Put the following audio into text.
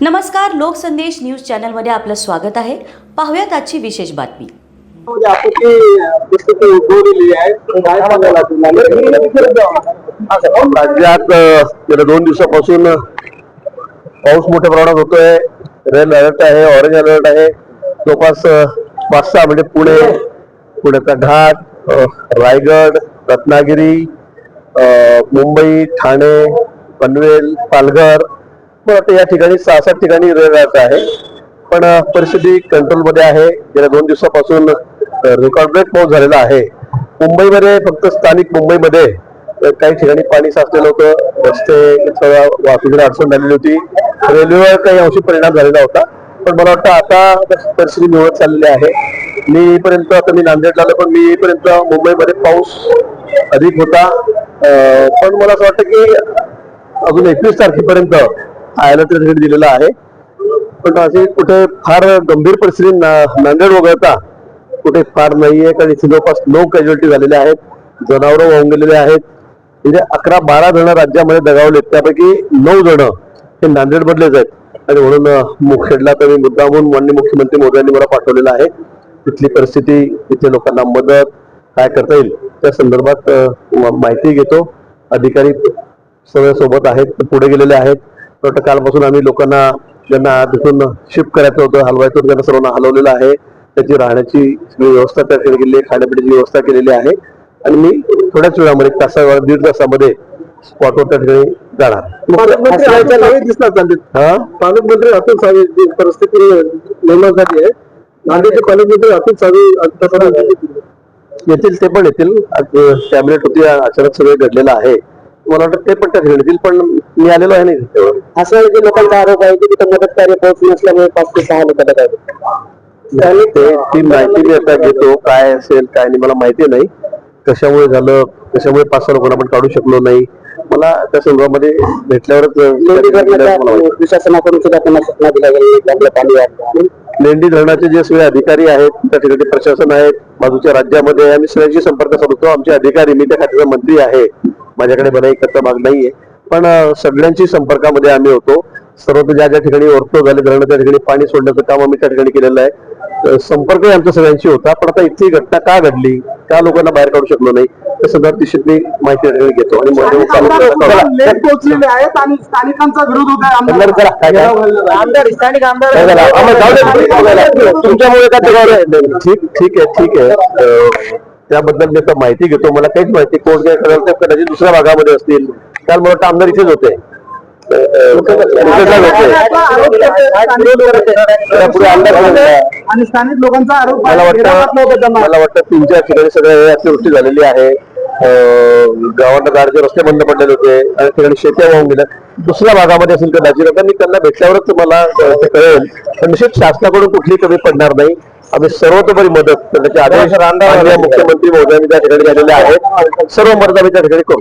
नमस्कार लोकसंदेश न्यूज चॅनलमध्ये आपलं स्वागत आहे. पाहूयात आजची विशेष बातमी. म्हणजे आहेत राज्यात गेल्या दोन दिवसापासून पाऊस मोठ्या प्रमाणात होतोय. रेड अलर्ट आहे ऑरेंज अलर्ट आहे. जवळपास पाच सहा म्हणजे पुणे पुण्याचा घाट रायगड रत्नागिरी मुंबई ठाणे पनवेल पालघर मला वाटतं या ठिकाणी सहा सात ठिकाणी रेड आहे. पण परिस्थिती कंट्रोलमध्ये आहे. गेल्या दोन दिवसापासून रेकॉर्ड ब्रेक पाऊस झालेला आहे. मुंबईमध्ये फक्त स्थानिक मुंबईमध्ये काही ठिकाणी पाणी साचलेलं होतं. रस्ते सगळ्या वाहतुकीला अडचण झालेली होती. रेल्वेवर काही अंशी परिणाम झालेला होता. पण मला वाटतं आता परिस्थिती निवडत चाललेली आहे. मी येईपर्यंत आता मी नांदेडला आलो पण मी येईपर्यंत मुंबईमध्ये पाऊस अधिक होता. पण मला असं वाटतं की अजून एकवीस तारखेपर्यंत अलर्ट रेट दिलेला आहे. पण अशी कुठे फार गंभीर परिस्थिती ना- नांदेड वगळता कुठे फार नाही आहे कारण इथे जवळपास नऊ कॅज्युअलिटी झालेल्या आहेत. जनावरं वाहून गेलेले आहेत. म्हणजे अकरा बारा जण राज्यामध्ये दगावलेत त्यापैकी नऊ जण हे नांदेडमधलेच आहेत. आणि म्हणून मुखेडला तर मी मुद्दामून माननीय मुख्यमंत्री मोदयांनी मला पाठवलेलं आहे. तिथली परिस्थिती तिथे लोकांना मदत काय करता येईल त्या संदर्भात माहिती घेतो. अधिकारी सगळ्या सोबत आहेत पुढे गेलेले आहेत. वाटतं कालपासून आम्ही लोकांना ज्यांना तिथून शिफ्ट करायचं होतं हलवायचं होतं त्यांना सर्वांना हलवलेलं आहे. त्याची राहण्याची सगळी व्यवस्था त्या ठिकाणी केलेली आहे खाण्यापिण्याची व्यवस्था केलेली आहे. आणि मी थोड्याच वेळामध्ये तासा दीड तासामध्ये स्पॉटवर त्या ठिकाणी जाणार. पालकमंत्री दिसणार हा? पालकमंत्री अतुल सावे परिस्थिती निर्माण झाली आहे नांदेडचे पालकमंत्री अतुल सावे येतील ते पण येतील. कॅबिनेट होती अचानक सगळं घडलेलं आहे. मला वाटतं ते पण त्या ठिकाणी पण मी आलेलो आहे नाही तिथे. असं की लोकांचा आरोप आहे की तिथं मदत कार्य पोहोच नसल्यामुळे पाच ते सहा लोक आणि ते ती माहिती मी आता घेतो काय असेल काय नाही मला माहिती नाही कशामुळे झालं कशामुळे पाच सहा लोकांना आपण काढू शकलो नाही मला त्या संदर्भामध्ये भेटल्यावरच. प्रशासनाकडून सुद्धा त्यांना सूचना दिल्या गेल्या पाणी. लेंडी धरणाचे जे सगळे अधिकारी आहेत त्या ठिकाणी प्रशासन आहेत बाजूच्या राज्यामध्ये आहे. आम्ही सगळ्यांशी संपर्क साधतो आमचे अधिकारी मी त्या खात्याचा मंत्री आहे माझ्याकडे बनाई करता भाग नाहीये. पण सगळ्यांशी संपर्कामध्ये आम्ही होतो. सर्व ज्या ज्या ठिकाणी ओव्हरफ्लो झाले धरण त्या ठिकाणी पाणी सोडण्याचं काम आम्ही त्या ठिकाणी केलेलं आहे. संपर्कही आमच्या सगळ्यांशी होता. पण आता इथली घटना का घडली का लोकांना बाहेर काढू शकलो नाही त्या संदर्भात तिशी माहिती त्या ठिकाणी घेतो. आणि? ठीक ठीक आहे ठीक आहे. त्याबद्दल मी आता माहिती घेतो. मला काहीच माहिती कोण काय करायला ते कदाचित दुसऱ्या भागामध्ये असतील. काल मला वाटतं आमदार इथेच होते. आणि स्थानिक लोकांचा आरोप मला वाटतं मला वाटतं तीन चार ठिकाणी सगळ्या अतिवृष्टी झालेली आहे. गावांना गाडचे रस्ते बंद पडलेले होते आणि ठिकाणी शेत्या वाहून गेल्या. दुसऱ्या भागामध्ये असेल कदाचित आता मी त्यांना भेटल्यावरच तुम्हाला ते कळेल. पण निश्चित शासनाकडून कुठली कमी पडणार नाही. आम्ही सर्वतोपरी मदत त्याचे आदेश मुख्यमंत्री महोदयांनी त्या ठिकाणी झालेले आहेत सर्व मदत आम्ही त्या ठिकाणी करू.